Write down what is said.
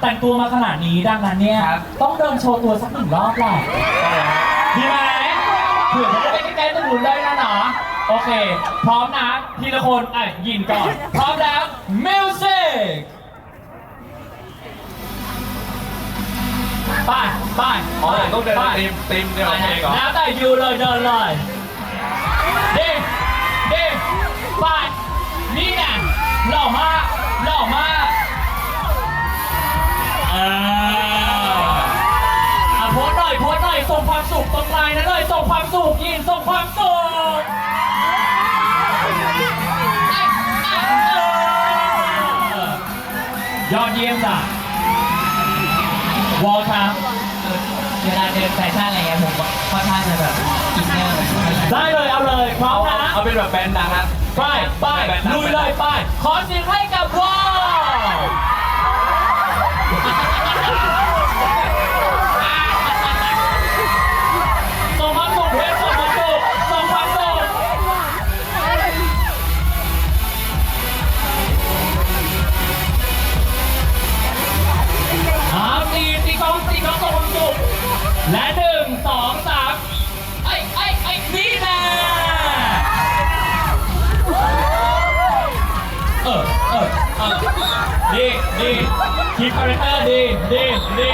แต่งตัวมาขนาดนี้ดังนั้นเนี่ย ครับ ต้องเดินโชว์ตัวสักหนึ่งรอบแหละดีไหมเผื่อจะได้ไปใกล้ๆตะลุนได้นะเนาะโอเค พร้อมนะทีละคนอะยินก่อน พร้อมแล้วมิวสิกไปไปอ๋อต้องเดินไปทีมทีมเดียวกับเพลงเหรอ แล้วแต่ยูเลยเดินเลยดิดิ งความสุขยินส่งความสุขเออยอดเยี่ยมจ้ะวอลครับเวลาเดินแฟชั่นอะไรเงี้ยผมค่อนข้างจะแบบอินเนอร์ได้เลยเอาเลยพร้อเอามนะเอาเป็นแบบแบรนด์ดังครับไปไปแบรนด์ดังลุยเลยไปขอเสียงให้กับวอล และหนึ่งสองสามไอ้ไอ้ไอ้นี่แน่เออเออเออดีดีคีคาแรคเตอร์ดีดีดี